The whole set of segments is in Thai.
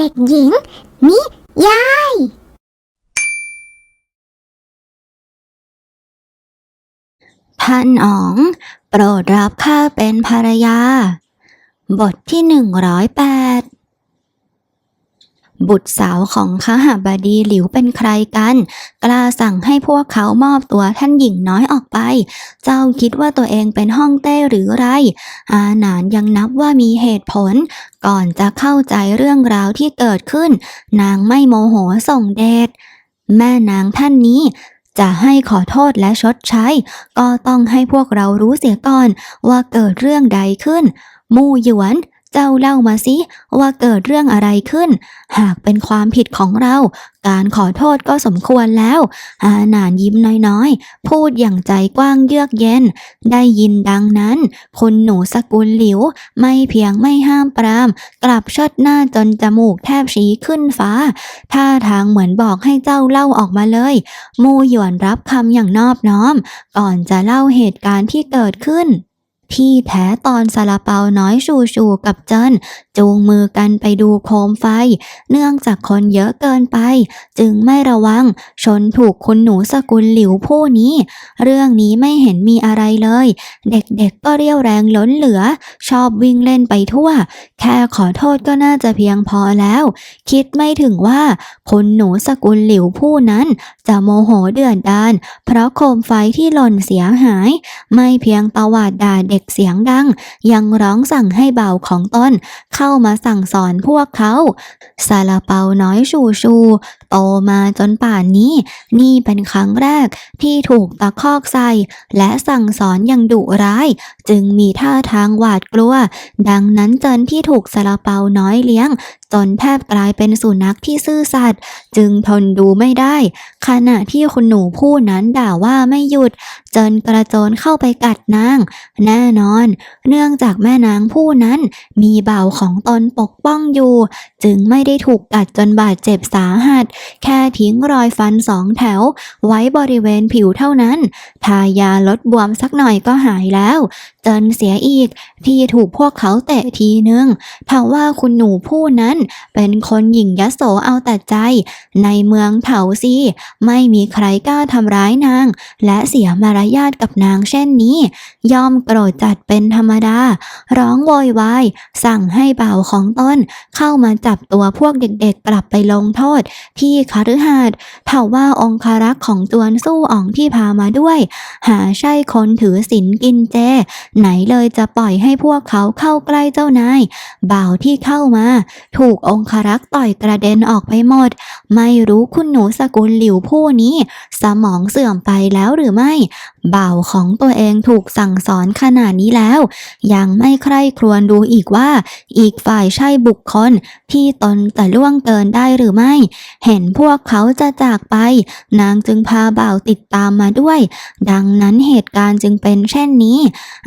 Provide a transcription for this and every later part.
เด็กหญิง นิยาย ท่านอ๋อง โปรดรับข้าเป็นภรรยา บทที่หนึ่งร้อยแปด บุตรสาวของข้าหบดีหลิวเป็นใครกัน กล้าสั่งให้พวกเขามอบตัวท่านหญิงน้อยออกไป เจ้าคิดว่าตัวเองเป็นห้องเต้หรือไร อาหนานยังนับว่ามีเหตุผล ก่อนจะเข้าใจเรื่องราวที่เกิดขึ้น นางไม่โมโหส่งเดชแม่นางท่านนี้จะให้ขอโทษและชดใช้ ก็ต้องให้พวกเรารู้เสียก่อนว่าเกิดเรื่องใดขึ้น มู่หยวน เจ้าเล่ามาสิว่าเกิดเรื่องอะไรขึ้น หากเป็นความผิดของเรา การขอโทษก็สมควรแล้ว อาหนานยิ้มน้อยๆ พูดอย่างใจกว้างเยือกเย็น ได้ยินดังนั้น คุณหนูสกุลหลิว ไม่เพียงไม่ห้ามปราม กลับชดหน้าจนจมูกแทบชี้ขึ้นฟ้า ท่าทางเหมือนบอกให้เจ้าเล่าออกมาเลย มูหยวนรับคำอย่างนอบน้อม ก่อนจะเล่าเหตุการณ์ที่เกิดขึ้น ที่แท้ตอนซาลาเปาน้อยชูชูกับเจิ้น จูงมือกันไปดูโคมไฟ เนื่องจากคนเยอะเกินไป จึงไม่ระวังชนถูกคุณหนูสกุลหลิวผู้นี้ เรื่องนี้ไม่เห็นมีอะไรเลย เด็กๆก็เรียวแรงล้นเหลือ ชอบวิ่งเล่นไปทั่ว แค่ขอโทษก็น่าจะเพียงพอแล้ว คิดไม่ถึงว่าคุณหนูสกุลหลิวผู้นั้น จะโมโหเดือดดาน เพราะโคมไฟที่หล่นเสียหาย ไม่เพียงตวาดด่าเด็กเสียงดัง ยังร้องสั่งให้เบาของตนเข้ามาสั่งสอนพวกเขาซาลาเปาน้อยชูชู โตมาจนป่านนี้ นี่เป็นครั้งแรกที่ถูกตะคอกใส่ และสั่งสอนอย่างดุร้าย จึงมีท่าทางหวาดกลัว ดังนั้นเจนที่ถูกซาลาเปาน้อยเลี้ยง จนแทบกลายเป็นสุนัขที่ซื่อสัตย์จึงทนดูไม่ได้ ขณะที่คุณหนูผู้นั้นด่าว่าไม่หยุด เจนกระโจนเข้าไปกัดนาง แน่นอน เนื่องจากแม่นางผู้นั้นมีเบ่าของตนปกป้องอยู่ จึงไม่ได้ถูกกัดจนบาดเจ็บสาหัส แค่ทิ้งรอยฟันสองแถว ไว้บริเวณผิวเท่านั้น ทายาลดบวมสักหน่อยก็หายแล้ว จนเสียอีก ที่ถูกพวกเขาเตะทีนึงเพราะว่าคุณหนูผู้นั้นเป็นคนหญิงยโสเอาแต่ใจ ในเมืองเถาซีไม่มีใครกล้าทำร้ายนาง และเสียมารยาทกับนางเช่นนี้ ย่อมโกรธจัดเป็นธรรมดา ร้องโวยวายสั่งให้เบ่าวของตนเข้ามาจับตัวพวกเด็กๆกลับไปลงโทษ ที่คฤหาสน์เถาว่าองคารักษ์ของจวนสู้อ่องที่พามาด้วย หาใช่คนถือศีลกินเจไหนเลยจะปล่อยให้พวกเขาเข้าใกล้เจ้านาย บ่าวที่เข้ามา ถูกองคารักษ์ต่อยกระเด็นออกไปหมด ไม่รู้คุณหนูสกุลหลิวผู้นี้ สมองเสื่อมไปแล้วหรือไม่ บ่าวของตัวเองถูกสั่งสอนขนาดนี้แล้ว ยังไม่ใคร่ครวญดูอีกว่า อีกฝ่ายใช่บุคคลที่ตนจะล่วงเกินได้หรือไม่ เห็นพวกเขาจะจากไป นางจึงพาบ่าวติดตามมาด้วย ดังนั้นเหตุการณ์จึงเป็นเช่นนี้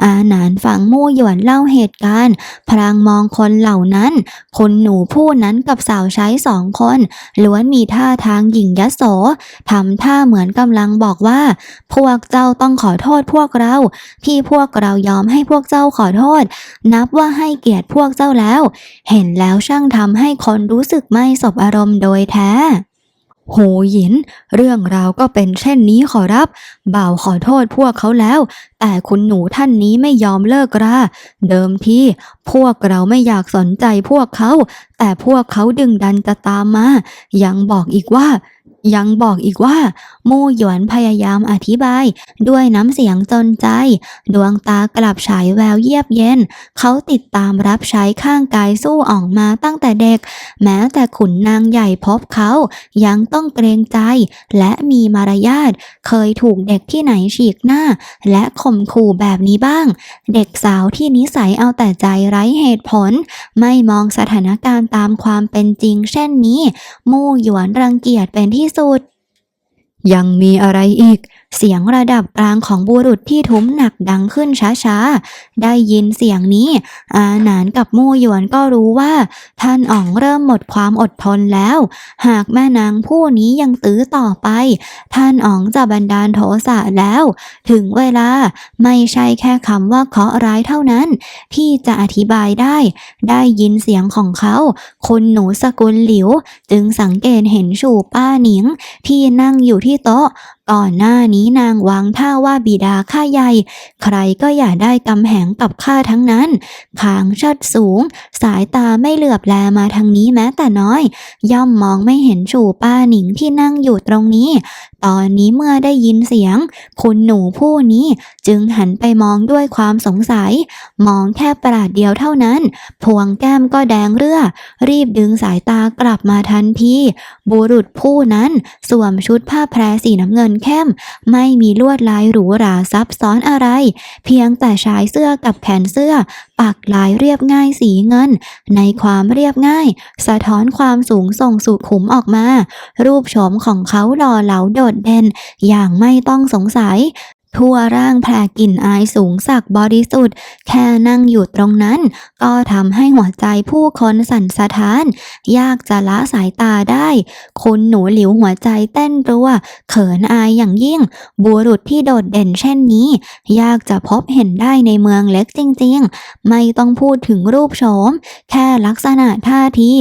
อานานฝังมู่หยวนเล่าเหตุการณ์พลางมองคนเหล่านั้น คนหนูผู้นั้นกับสาวใช้สองคน ล้วนมีท่าทางหยิ่งยโสทำท่าเหมือนกำลังบอกว่า พวกเจ้าต้องขอโทษพวกเรา ที่พวกเรายอมให้พวกเจ้าขอโทษ นับว่าให้เกียรติพวกเจ้าแล้ว เห็นแล้วช่างทำให้คนรู้สึกไม่สบอารมณ์โดยแท้ โหหยิน เรื่องราวก็เป็นเช่นนี้ขอรับ บ่าวขอโทษพวกเขาแล้ว แต่คุณหนูท่านนี้ไม่ยอมเลิกรา เดิมทีพวกเราไม่อยากสนใจพวกเขา แต่พวกเขาดึงดันจะตามมา ยังบอกอีกว่า ยังบอกอีกว่า มู่หยวนพยายามอธิบาย ด้วยน้ำเสียงจนใจ ดวงตากลับฉายแววเยียบเย็น เขาติดตามรับใช้ข้างกายสู้ออกมาตั้งแต่เด็ก แม้แต่ขุนนางใหญ่พบเขา ยังต้องเกรงใจ และมีมารยาท เคยถูกเด็กที่ไหนฉีกหน้า และข่มขู่แบบนี้บ้าง เด็กสาวที่นิสัยเอาแต่ใจไร้เหตุผล ไม่มองสถานการณ์ตามความเป็นจริง เช่นนี้ มู่หยวนรังเกียจเป็นที่สุด ยังมีอะไรอีก เสียงระดับกลางของบุรุษที่ทุ้มหนักดังขึ้นช้าๆ ได้ยินเสียงนี้ อาหนานกับมู่หยวนก็รู้ว่า ท่านอ๋องเริ่มหมดความอดทนแล้ว หากแม่นางผู้นี้ยังตื้อต่อไป ท่านอ๋องจะบันดาลโทสะแล้ว ถึงเวลาไม่ใช่แค่คำว่าเคาะร้ายเท่านั้น ที่จะอธิบายได้ ได้ยินเสียงของเขา คุณหนูสกุลหลิว จึงสังเกตเห็นชูป้าหนิงที่นั่งอยู่ที่โต๊ะ ก่อนหน้านี้นางวางท่าว่าบิดาข้าใหญ่ ใครก็อย่าได้กำแหงกับข้าทั้งนั้นขางชัดสูง สายตาไม่เหลือบแลมาทางนี้แม้แต่น้อย ย่อมมองไม่เห็นชูป้าหนิงที่นั่งอยู่ตรงนี้ ตอนนี้เมื่อได้ยินเสียง คุณหนูผู้นี้จึงหันไปมองด้วยความสงสัย มองแค่ประหลาดเดียวเท่านั้น พวงแก้มก็แดงเรือ รีบดึงสายตากลับมาทันทีบุรุษผู้นั้นสวมชุดผ้าแพรสีน้ำเงินเข้ม ไม่มีลวดลายหรูหราซับซ้อนอะไร เพียงแต่ชายเสื้อกับแขนเสื้อ ปักลายเรียบง่ายสีเงิน ในความเรียบง่าย สะท้อนความสูงส่งสุขุมออกมา รูปโฉมของเขาหล่อเหลาโดดเด่น อย่างไม่ต้องสงสัย ทั่วร่างแผ่กลิ่นอายสูงสักบริสุทธิ์ แค่นั่งอยู่ตรงนั้น ก็ทำให้หัวใจผู้คนสั่นสะท้าน ยากจะละสายตาได้ คุณหนูหลิวหัวใจเต้นรัว เขินอายอย่างยิ่ง บุรุษที่โดดเด่นเช่นนี้ ยากจะพบเห็นได้ในเมืองเล็กจริงๆ ไม่ต้องพูดถึงรูปโฉม แค่ลักษณะท่าที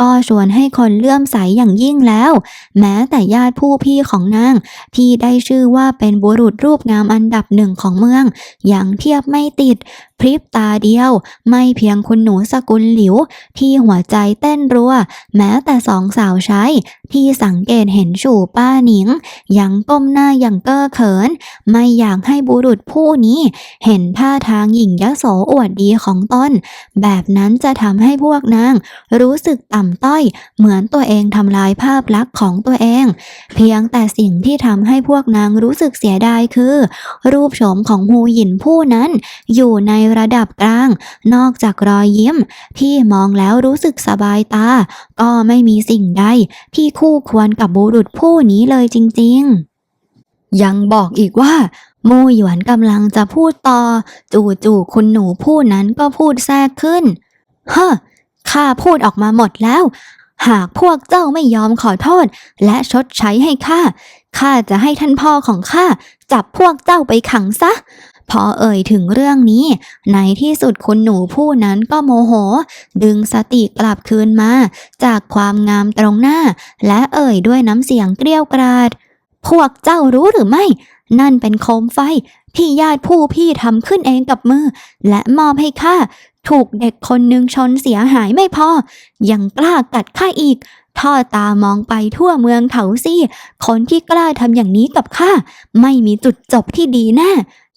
ก็ชวนให้คนเลื่อมใสอย่างยิ่งแล้ว แม้แต่ญาติผู้พี่ของนาง ที่ได้ชื่อว่าเป็นบุรุษรูปงามอันดับหนึ่งของเมือง อย่างเทียบไม่ติด พริบตาเดียว ไม่เพียงคุณหนูสกุลหลิว ที่หัวใจเต้นรัว แม้แต่สองสาวใช้ ที่สังเกตเห็นชูป้าหนิง ยังก้มหน้าอย่างเก้อเขิน ไม่อยากให้บุรุษผู้นี้ เห็นท่าทางหยิ่งยโสอวดดีของตนแบบนั้นจะทำให้พวกนาง รู้สึกต่ำต้อย เหมือนตัวเองทำลายภาพลักษณ์ของตัวเอง เพียงแต่สิ่งที่ทำให้พวกนางรู้สึกเสียดายคือ รูปโฉมของฮูหยินผู้นั้น อยู่ในระดับกลาง นอกจากรอยยิ้ม ที่มองแล้วรู้สึกสบายตา ก็ไม่มีสิ่งใดที่คู่ควรกับบุรุษผู้นี้เลยจริงๆ ยังบอกอีกว่า มูหยวนกำลังจะพูดต่อ จู่ๆคุณหนูผู้นั้นก็พูดแทรกขึ้นเฮ้อข้าพูดออกมาหมดแล้ว หากพวกเจ้าไม่ยอมขอโทษ และชดใช้ให้ข้าข้าจะให้ท่านพ่อของข้าจับพวกเจ้าไปขังซะ พอเอ่ยถึงเรื่องนี้ ในที่สุดคุณหนูผู้นั้นก็โมโห ดึงสติกลับคืนมา จากความงามตรงหน้า และเอ่ยด้วยน้ำเสียงเกรี้ยวกราด พวกเจ้ารู้หรือไม่ นั่นเป็นโคมไฟที่ญาติผู้พี่ทำขึ้นเองกับมือ และมอบให้ข้าถูกเด็กคนหนึ่งชนเสียหายไม่พอ ยังกล้ากัดข้าอีกทอดตามองไปทั่วเมืองเถาซี่คนที่กล้าทำอย่างนี้กับข้าไม่มีจุดจบที่ดีแน่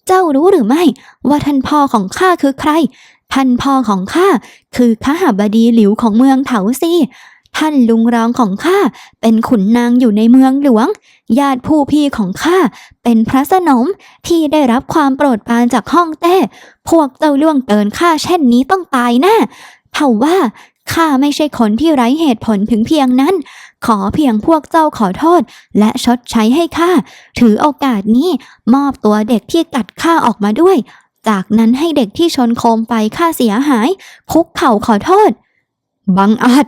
เจ้ารู้หรือไม่ ว่าท่านพ่อของข้าคือใคร ท่านพ่อของข้าคือข้าหบดีหลิวของเมืองเถาซีท่านลุงรองของข้าเป็นขุนนางอยู่ในเมืองหลวง ญาติผู้พี่ของข้าเป็นพระสนมที่ได้รับความโปรดปรานจากห้องแต้ พวกเจ้าล่วงเกินข้าเช่นนี้ต้องตายแน่เท่าว่า ข้าไม่ใช่คนที่ไร้เหตุผลถึงเพียงนั้น ขอเพียงพวกเจ้าขอโทษ และชดใช้ให้ข้า ถือโอกาสนี้มอบตัวเด็กที่กัดข้าออกมาด้วย จากนั้นให้เด็กที่ชนโคมไปข้าเสียหาย คุกเข่าขอโทษ บังอาจ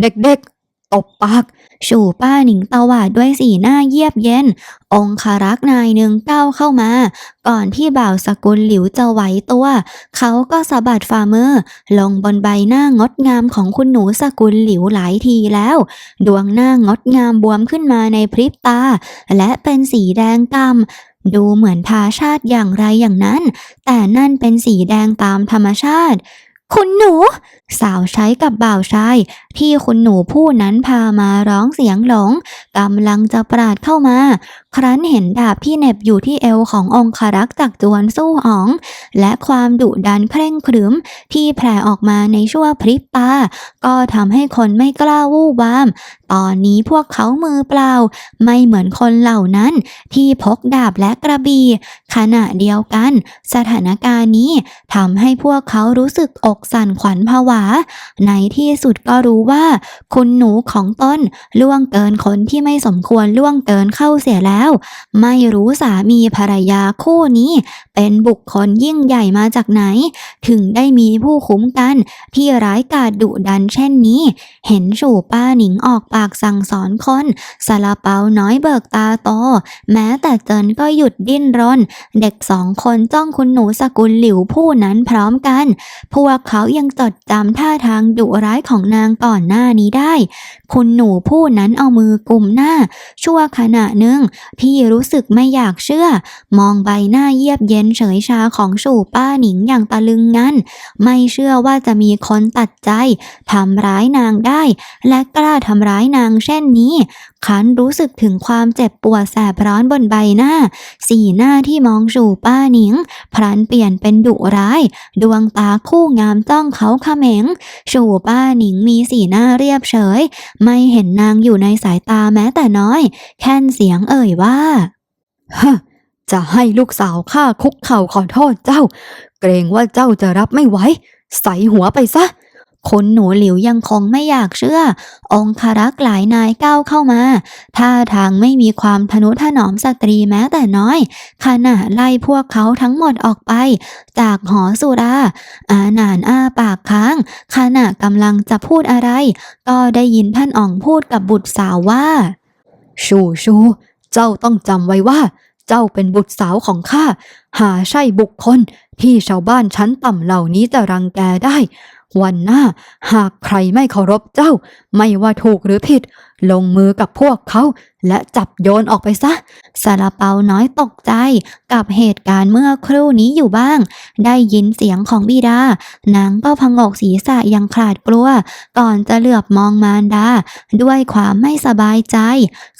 เด็กๆ ตบปากชูป้าหนิงตวาดด้วยสีหน้าเยียบเย็น องคารักษ์นายหนึ่งก้าวเข้ามา ก่อนที่บ่าวสกุลหลิวจะไหวตัว เขาก็สะบัดฝ่ามือลงบนใบหน้างดงามของคุณหนูสกุลหลิวหลายทีแล้ว ดวงหน้างดงามบวมขึ้นมาในพริบตา และเป็นสีแดงกำดูเหมือนทาชาติอย่างไรอย่างนั้น แต่นั่นเป็นสีแดงตามธรรมชาติ คุณหนู สาวใช้กับบ่าวชายที่คุณหนูผู้นั้นพามาร้องเสียงหลงกำลังจะปราดเข้ามา ครั้นเห็นดาบที่เน็บอยู่ที่เอวขององคารักษ์จากจวนสู้อ๋อง และความดุดันเคร่งครึมที่แผ่ออกมาในชั่วพริบตาก็ทำให้คนไม่กล้าวู่วาม ตอนนี้พวกเขามือเปล่า ไม่เหมือนคนเหล่านั้นที่พกดาบและกระบี่ขณะเดียวกัน สถานการณ์นี้ทำให้พวกเขารู้สึกอกสั่นขวัญผวา ในที่สุดก็รู้ว่า คุณหนูของตนล่วงเกินคนที่ไม่สมควรล่วงเกินเข้าเสียแล้ว ไม่รู้สามีภรรยาคู่นี้ เป็นบุคคลยิ่งใหญ่มาจากไหน ถึงได้มีผู้คุ้มกัน ที่ร้ายกาจดุดันเช่นนี้ เห็นสู่ป้าหนิงออกปากสั่งสอนคนสาลาเปาน้อยเบิกตาโต แม้แต่เจินก็หยุดดิ้นรน เด็กสองคนจ้องคุณหนูสกุลหลิวผู้นั้นพร้อมกัน พวกเขายังจดจำท่าทางดุร้ายของนางก่อนหน้านี้ได้ คุณหนูผู้นั้นเอามือกุมหน้า ชั่วขณะหนึ่งที่รู้สึกไม่อยากเชื่อ มองใบหน้าเยียบเย็นเฉยชาของสู่ป้าหนิงอย่างตะลึงงันไม่เชื่อว่าจะมีคนตัดใจทำร้ายนางได้ และกล้าทำร้ายนางเช่นนี้คันรู้สึกถึงความเจ็บปวดแสบร้อนบนใบหน้า สีหน้าที่มองสู่ป้าหนิง พลันเปลี่ยนเป็นดุร้าย ดวงตาคู่งามจ้องเขาเขม็งสู่ป้าหนิงมีสีหน้าเรียบเฉย ไม่เห็นนางอยู่ในสายตาแม้แต่น้อย แค่นเสียงเอ่ยว่าฮจะให้ลูกสาวข้าคุกเข่าขอโทษเจ้า เกรงว่าเจ้าจะรับไม่ไหวใส่หัวไปซะ คนหนูหลิวยังคงไม่อยากเชื่อ องคารักษ์หลายนายก้าวเข้ามาท่าทางไม่มีความทนุถนอมสตรีแม้แต่น้อย ขณะไล่พวกเขาทั้งหมดออกไป จากหอสุรา อาหนานอ้าปากค้าง ขณะกำลังจะพูดอะไร ก็ได้ยินท่านอ่องพูดกับบุตรสาวว่า ชูชูเจ้าต้องจำไว้ว่า เจ้าเป็นบุตรสาวของข้าหาใช่บุคคลที่ชาวบ้านชั้นต่ำเหล่านี้จะรังแกได้ วันหน้าหากใครไม่เคารพเจ้า ไม่ว่าถูกหรือผิด ลงมือกับพวกเขา และจับโยนออกไปซะซาลาเปาน้อยตกใจกับเหตุการณ์เมื่อครู่นี้อยู่บ้าง ได้ยินเสียงของบิดา นางก็พงกศีรษะอยังขลาดกลัว ก่อนจะเหลือบมองมารดา ด้วยความไม่สบายใจ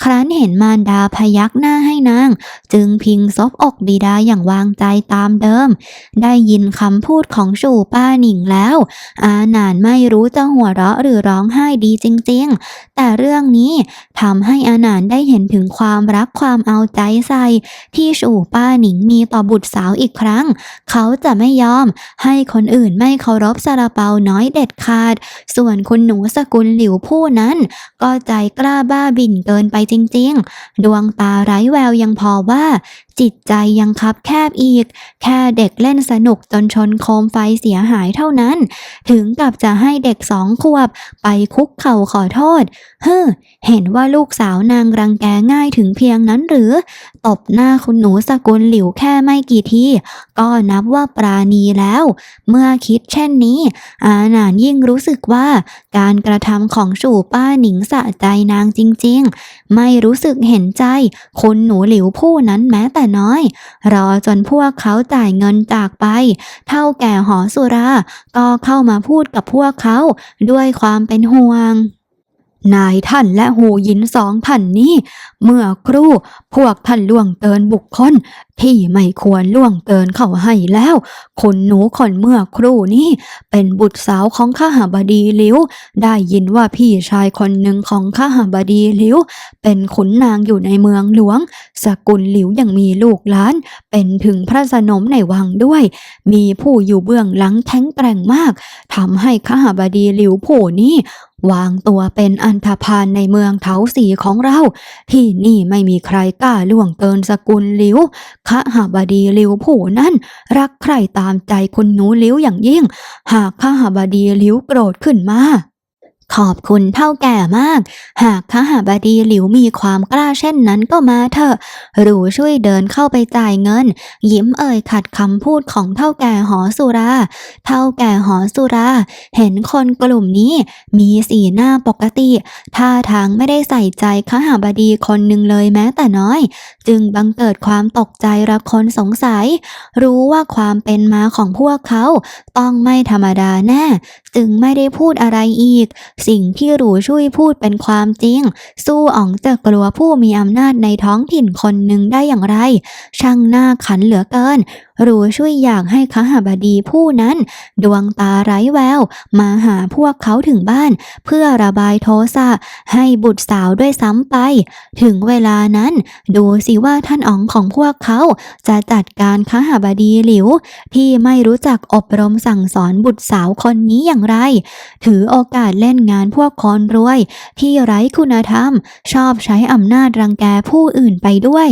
ครั้นเห็นมารดาพยักหน้าให้นาง จึงพิงซบอกบิดาอย่างวางใจตามเดิม ได้ยินคำพูดของสู่ป้าหนิงแล้ว อาหนานไม่รู้จะหัวเราะหรือร้องไห้ดีจริง ๆ แต่เรื่องนี้ทำให้อาหนานไได้เห็นถึงความรักความเอาใจใส่ที่สู่ป้าหนิงมีต่อบุตรสาวอีกครั้ง เขาจะไม่ยอมให้คนอื่นไม่เคารพซาลาเปาน้อยเด็ดขาด ส่วนคุณหนูสกุลหลิวผู้นั้น ก็ใจกล้าบ้าบิ่นเกินไปจริงๆ ดวงตาไร้แววยังพอว่าจิตใจยังคับแคบอีก แค่เด็กเล่นสนุกจนชนโคมไฟเสียหายเท่านั้น ถึงกับจะให้เด็กสองขวบ ไปคุกเข่าขอโทษ เฮ้อ เห็นว่าลูกสาวนางรังแกง่ายถึงเพียงนั้นหรือ ตบหน้าคุณหนูสกุลหลิวแค่ไม่กี่ที ก็นับว่าปราณีแล้ว เมื่อคิดเช่นนี้ อาหนานยิ่งรู้สึกว่าการกระทำของสู่ป้าหนิงสะใจนางจริง ๆ ไม่รู้สึกเห็นใจ คุณหนูหลิวผู้นั้นแม้แต่น้อย รอจนพวกเขาจ่ายเงินจากไป เท่าแก่หอสุรา ก็เข้ามาพูดกับพวกเขาด้วยความเป็นห่วงนายท่านและหูหยินสองท่านนี้ เมื่อครู่พวกท่านล่วงเกินบุคคลที่ไม่ควรล่วงเกินเข้าให้แล้ว คนหนูคนเมื่อครู่นี้ เป็นบุตรสาวของข้าหาบดีหลิวได้ยินว่าพี่ชายคนหนึ่งของข้าหาบดีหลิวเป็นขุนนางอยู่ในเมืองหลวง สกุลหลิวยังมีลูกหลาน เป็นถึงพระสนมในวังด้วย มีผู้อยู่เบื้องหลังแข็งแกร่งมากทำให้ข้าหาบดีหลิวผู้นี้วางตัวเป็นอันธพาลในเมืองเถาสีของเรา ที่นี่ไม่มีใครกล้าล่วงเกินสกุลหลิวขหาบดีเลิวผู้นั้นรักใครตามใจคนหนูหลิวอย่างยิ่ง หากขหาบดีเลิวโกรธขึ้นมา ขอบคุณเท่าแก่มาก หากขหาบดีหลิวมีความกล้าเช่นนั้นก็มาเถอะ หรูช่วยเดินเข้าไปจ่ายเงิน ยิ้มเอ่ยขัดคำพูดของเท่าแก่หอสุรา เท่าแก่หอสุรา เห็นคนกลุ่มนี้ มีสีหน้าปกติ ท่าทางไม่ได้ใส่ใจขหาบดีคนหนึ่งเลยแม้แต่น้อย จึงบังเกิดความตกใจระคนสงสัย รู้ว่าความเป็นมาของพวกเขา ต้องไม่ธรรมดาแน่ จึงไม่ได้พูดอะไรอีกสิ่งที่หรูช่วยพูดเป็นความจริง สู้อ๋องจะกลัวผู้มีอำนาจในท้องถิ่นคนหนึ่งได้อย่างไร ช่างหน้าขันเหลือเกิน หรูช่วยอยากให้ขหบดีผู้นั้น ดวงตาไร้แวว มาหาพวกเขาถึงบ้าน เพื่อระบายโทสะให้บุตรสาวด้วยซ้ำไป ถึงเวลานั้น ดูสิว่าท่านอ๋องของพวกเขาจะจัดการขหบดีหลิว ที่ไม่รู้จักอบรมสั่งสอนบุตรสาวคนนี้อย่างไร ถือโอกาสเล่นงานพวกคนรวย ที่ไร้คุณธรรม ชอบใช้อำนาจรังแกผู้อื่นไปด้วย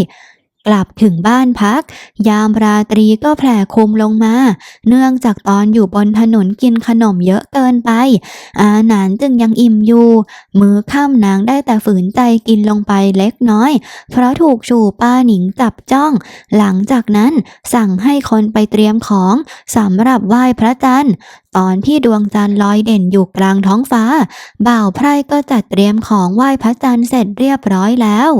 กลับถึงบ้านพัก ยามราตรีก็แผ่คลุมลงมา เนื่องจากตอนอยู่บนถนนกินขนมเยอะเกินไป อาหนานจึงยังอิ่มอยู่ มือข้ามนางได้แต่ฝืนใจกินลงไปเล็กน้อย เพราะถูกชูป้าหนิงจับจ้อง หลังจากนั้นสั่งให้คนไปเตรียมของสำหรับไหว้พระจันทร์ตอนที่ดวงจันทร์ลอยเด่นอยู่กลางท้องฟ้า บ่าวไพร่ก็จัดเตรียมของไหว้พระจันทร์เสร็จเรียบร้อยแล้ว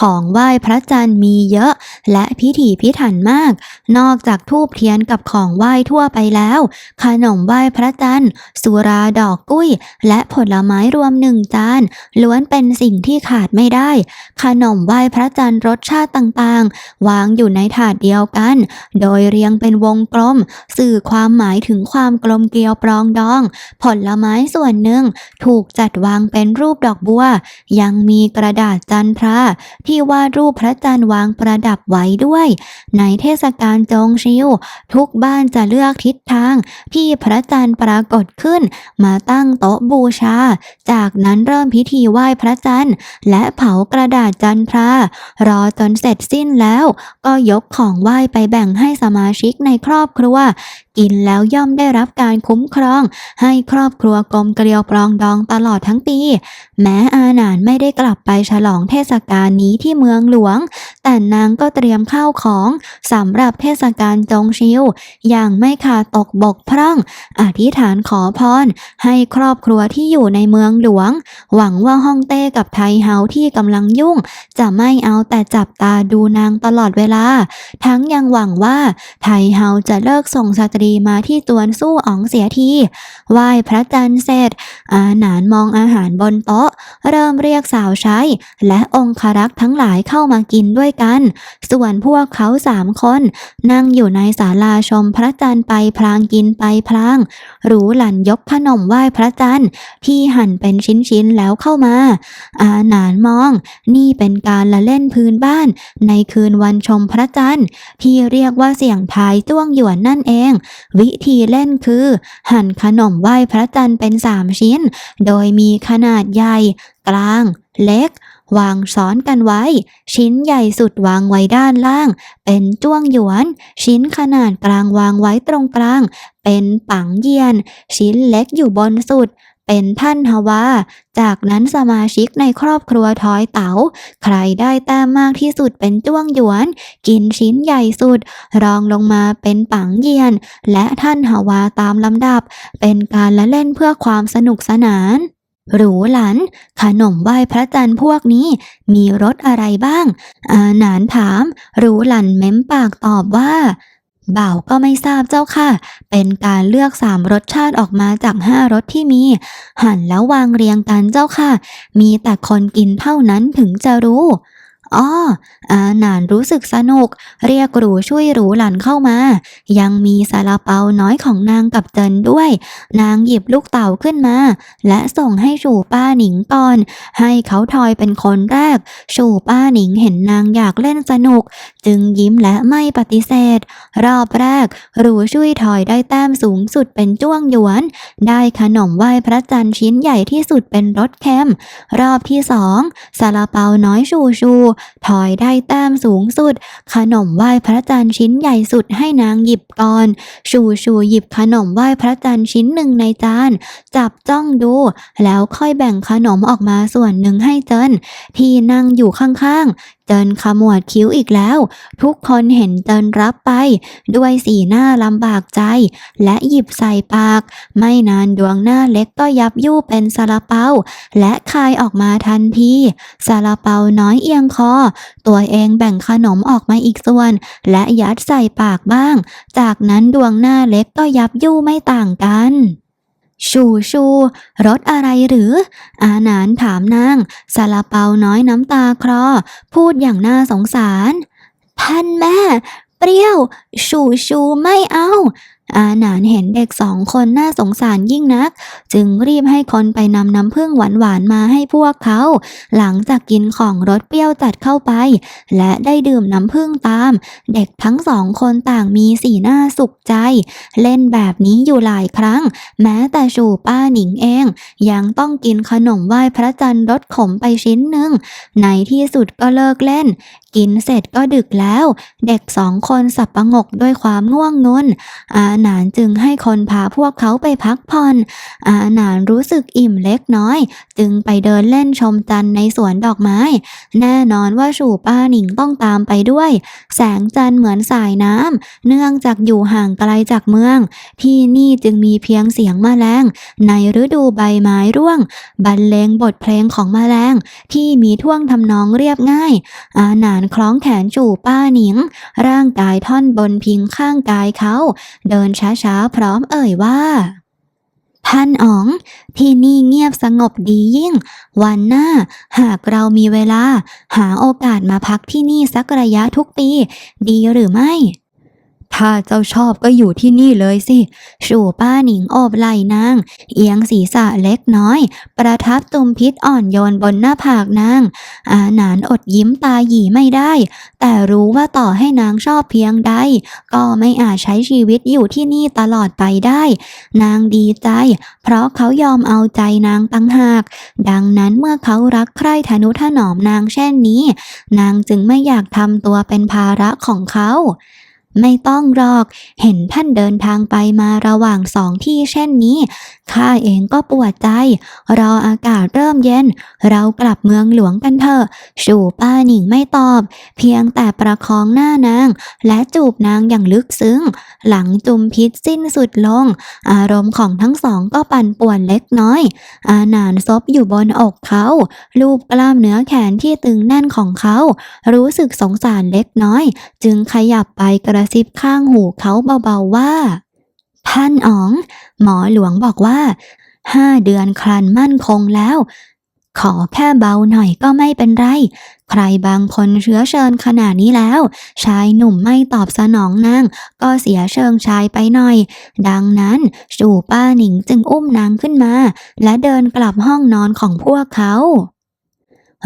ของไหว้พระจันทร์มีเยอะ และพิถีพิถันมาก นอกจากทูบเทียนกับของไหว้ทั่วไปแล้ว ขนมไหว้พระจันทร์ สุราดอกกุ้ย และผลไม้รวมหนึ่งจาน ล้วนเป็นสิ่งที่ขาดไม่ได้ ขนมไหว้พระจันทร์รสชาติต่างๆ วางอยู่ในถาดเดียวกัน โดยเรียงเป็นวงกลม สื่อความหมายถึงความกลมเกลียวปรองดอง ผลไม้ส่วนหนึ่ง ถูกจัดวางเป็นรูปดอกบัว ยังมีกระดาษจันทราที่วาดรูปพระจันทร์วางประดับไว้ด้วย ในเทศกาลจงชิว ทุกบ้านจะเลือกทิศทางที่พระจันทร์ปรากฏขึ้น มาตั้งโต๊ะบูชา จากนั้นเริ่มพิธีไหว้พระจันทร์ และเผากระดาษจันทรารอจนเสร็จสิ้นแล้ว ก็ยกของไหว้ไปแบ่งให้สมาชิกในครอบครัว อินแล้วย่อมได้รับการคุ้มครอง ให้ครอบครัวกลมเกลียวปรองดองตลอดทั้งปี แม้อาหนานไม่ได้กลับไปฉลองเทศกาลนี้ที่เมืองหลวง แต่นางก็เตรียมข้าวของสำหรับเทศกาลจงชิว อย่างไม่ขาดตกบกพร่อง อธิษฐานขอพร ให้ครอบครัวที่อยู่ในเมืองหลวง หวังว่าฮ่องเต้กับไทเฮาที่กำลังยุ่ง จะไม่เอาแต่จับตาดูนางตลอดเวลา ทั้งยังหวังว่าไทเฮาจะเลิกส่งสตรีมาที่จวนสู้อ๋องเสียทีไหว้พระจันทร์เสร็จ อาหนานมองอาหารบนโต๊ะ เริ่มเรียกสาวใช้ และองครักษ์ทั้งหลายเข้ามากินด้วยกัน ส่วนพวกเขาสามคน นั่งอยู่ในศาลาชมพระจันทร์ไปพลางกินไปพลางหรูหลันยกขนมไหว้พระจันทร์ที่หั่นเป็นชิ้นๆแล้วเข้ามา อาหนานมอง นี่เป็นการละเล่นพื้นบ้าน ในคืนวันชมพระจันทร์ที่เรียกว่าเสี่ยงทายจ้วงหยวนนั่นเอง วิธีเล่นคือ หั่นขนมไหว้พระจันทร์เป็นสามชิ้น โดยมีขนาดใหญ่ กลาง เล็ก วางซ้อนกันไว้ ชิ้นใหญ่สุดวางไว้ด้านล่าง เป็นจ้วงหยวน ชิ้นขนาดกลางวางไว้ตรงกลาง เป็นปังเยียน ชิ้นเล็กอยู่บนสุด เป็นท่านฮวาจากนั้นสมาชิกในครอบครัวทอยเต๋า ใครได้แต้มมากที่สุดเป็นจ้วงหยวน กินชิ้นใหญ่สุด รองลงมาเป็นปังเยียน และท่านฮวาตามลำดับ เป็นการละเล่นเพื่อความสนุกสนาน หรูหลัน ขนมไหว้พระจันทร์พวกนี้มีรสอะไรบ้าง อาหนานถาม หรูหลันเม้มปากตอบว่าบ่าวก็ไม่ทราบเจ้าค่ะ เป็นการเลือกสามรสชาติออกมาจากห้ารสที่มี หั่นแล้ววางเรียงกันเจ้าค่ะ มีแต่คนกินเท่านั้นถึงจะรู้ อ้ออาหนานรู้สึกสนุก เรียกหรูช่วยหรูหลันเข้ามา ยังมีซาลาเปาน้อยของนางกับเจินด้วย นางหยิบลูกเต่าขึ้นมา และส่งให้ชูป้าหนิงก่อน ให้เขาทอยเป็นคนแรก ชูป้าหนิงเห็นนางอยากเล่นสนุก จึงยิ้มและไม่ปฏิเสธ รอบแรกหรูช่วยทอยได้แต้มสูงสุดเป็นจ้วงหยวน ได้ขนมไหว้พระจันทร์ชิ้นใหญ่ที่สุดเป็นรสเค็มรอบที่สองซาลาเปาน้อยชูชูทอยได้แต้มสูงสุด ขนมไหว้พระจันทร์ชิ้นใหญ่สุดให้นางหยิบก่อน ชูชูหยิบขนมไหว้พระจันทร์ชิ้นหนึ่งในจาน จับจ้องดู แล้วค่อยแบ่งขนมออกมาส่วนหนึ่งให้เจินที่นั่งอยู่ข้างๆ เจินขมวดคิ้วอีกแล้ว ทุกคนเห็นเจินรับไป ด้วยสีหน้าลำบากใจ และหยิบใส่ปาก ไม่นานดวงหน้าเล็กก็ยับยู่เป็นซาลาเปาและคายออกมาทันทีซาลาเปาน้อยเอียงคอ ตัวเองแบ่งขนมออกมาอีกส่วน และยัดใส่ปากบ้าง จากนั้นดวงหน้าเล็กก็ยับยู่ไม่ต่างกัน ชูชูรถอะไรหรือ อาหนานถามนางซาลาเปาน้อยน้ำตาคลอ พูดอย่างน่าสงสาร ท่านแม่ เปรี้ยว ชูชูไม่เอา อาหนานเห็นเด็กสองคนน่าสงสารยิ่งนัก จึงรีบให้คนไปนำน้ำผึ้งหวานๆมาให้พวกเขา หลังจากกินของรสเปรี้ยวจัดเข้าไป และได้ดื่มน้ำผึ้งตาม เด็กทั้งสองคนต่างมีสีหน้าสุขใจ เล่นแบบนี้อยู่หลายครั้ง แม้แต่ชูป้าหนิงเอง ยังต้องกินขนมไหว้พระจันทร์รสขมไปชิ้นหนึ่งในที่สุดก็เลิกเล่นกินเสร็จก็ดึกแล้ว เด็กสองคนสับประงกด้วยความง่วงงนอาหนานจึงให้คนพาพวกเขาไปพักผ่อน อาหนานรู้สึกอิ่มเล็กน้อย จึงไปเดินเล่นชมจันทร์ในสวนดอกไม้ แน่นอนว่าชูป้าหนิงต้องตามไปด้วย แสงจันทร์เหมือนสายน้ำเนื่องจากอยู่ห่างไกลจากเมือง ที่นี่จึงมีเพียงเสียงแมลง ในฤดูใบไม้ร่วง บรรเลงบทเพลงของแมลง ที่มีท่วงทำนองเรียบง่าย อาหนานคล้องแขนจู่ป้าหนิง ร่างกายท่อนบนพิงข้างกายเขา เดินช้าๆ พร้อมเอ่ยว่าท่านอ๋อง ที่นี่เงียบสงบดียิ่ง วันหน้า หากเรามีเวลา หาโอกาสมาพักที่นี่สักระยะทุกปี ดีหรือไม่ ถ้าเจ้าชอบก็อยู่ที่นี่เลยสิชูป้าหนิงโอบไหล่นาง เอียงศีรษะเล็กน้อย ประทับตุมพิษอ่อนโยนบนหน้าผากนาง อาหนานอดยิ้มตาหยีไม่ได้ แต่รู้ว่าต่อให้นางชอบเพียงใด ก็ไม่อาจใช้ชีวิตอยู่ที่นี่ตลอดไปได้ นางดีใจ เพราะเขายอมเอาใจนางตั้งหาก ดังนั้นเมื่อเขารักใคร่ทนุถนอมนางเช่นนี้ นางจึงไม่อยากทำตัวเป็นภาระของเขา ไม่ต้องหรอก เห็นท่านเดินทางไปมาระหว่างสองที่เช่นนี้ ข้าเองก็ปวดใจ รออากาศเริ่มเย็น เรากลับเมืองหลวงกันเถอะชูป้าหนิงไม่ตอบ เพียงแต่ประคองหน้านาง และจูบนางอย่างลึกซึ้ง หลังจุมพิษสิ้นสุดลง อารมณ์ของทั้งสองก็ปั่นป่วนเล็กน้อย อาหนานซบอยู่บนอกเขา ลูบกล้ามเนื้อแขนที่ตึงแน่นของเขา รู้สึกสงสารเล็กน้อย จึงขยับไปกระระซิบข้างหูเขาเบาๆว่า ท่านอ๋อง หมอหลวงบอกว่าห้าเดือนครันมั่นคงแล้ว ขอแค่เบาหน่อยก็ไม่เป็นไร ใครบางคนเชื้อเชิญขนาดนี้แล้ว ชายหนุ่มไม่ตอบสนองนาง ก็เสียเชิงชายไปหน่อย ดังนั้นชูป้าหนิงจึงอุ้มนางขึ้นมา และเดินกลับห้องนอนของพวกเขา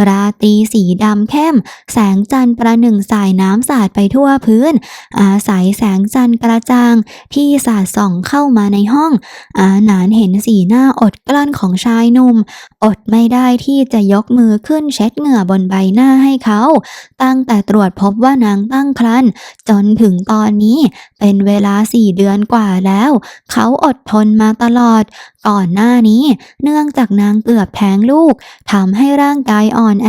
ราตรีสีดำเข้ม แสงจันทร์ประหนึ่งสายน้ำสาดไปทั่วพื้น อาศัยแสงจันทร์กระจ่าง ที่สาดส่องเข้ามาในห้อง อาหนานเห็นสีหน้าอดกลั้นของชายหนุ่ม อดไม่ได้ที่จะยกมือขึ้นเช็ดเหงื่อบนใบหน้าให้เขา ตั้งแต่ตรวจพบว่านางตั้งครรภ์จนถึงตอนนี้เป็นเวลาสี่เดือนกว่าแล้ว เขาอดทนมาตลอด ก่อนหน้านี้เนื่องจากนางเกือบแท้งลูกทำให้ร่างกายอ่อนแอ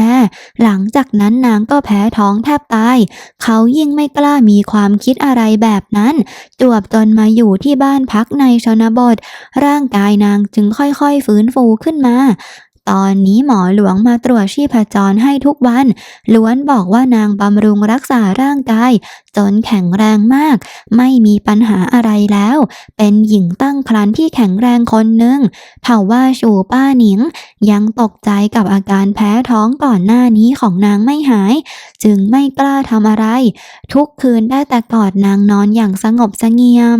หลังจากนั้นนางก็แพ้ท้องแทบตาย เขายิ่งไม่กล้ามีความคิดอะไรแบบนั้น จวบจนมาอยู่ที่บ้านพักในชนบท ร่างกายนางจึงค่อยๆฟื้นฟูขึ้นมา ตอนนี้หมอหลวงมาตรวจชีพจรให้ทุกวัน ล้วนบอกว่านางบำรุงรักษาร่างกาย จนแข็งแรงมาก ไม่มีปัญหาอะไรแล้ว เป็นหญิงตั้งครรภ์ที่แข็งแรงคนหนึ่งเผ่าว่าชูป้าหนิง ยังตกใจกับอาการแพ้ท้องก่อนหน้านี้ของนางไม่หาย จึงไม่กล้าทำอะไร ทุกคืนได้แต่กอดนางนอนอย่างสงบเสงี่ยม